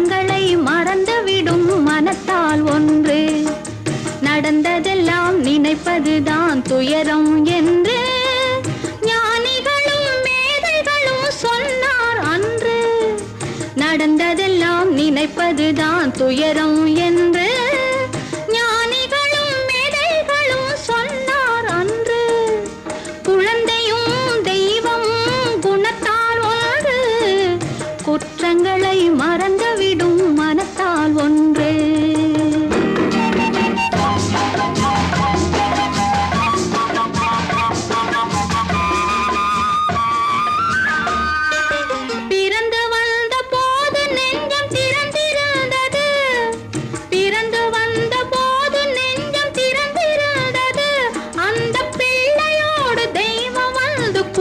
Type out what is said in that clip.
குற்றங்களை மறந்துவிடும் மனத்தால் ஒன்று. நடந்ததெல்லாம் நினைப்பதுதான் துயரம் என்று ஞானிகளும் மேதைகளும் சொன்னார் அன்று. நடந்ததெல்லாம் நினைப்பதுதான் துயரம் என்று குற்றங்களை மறந்துவிடும்.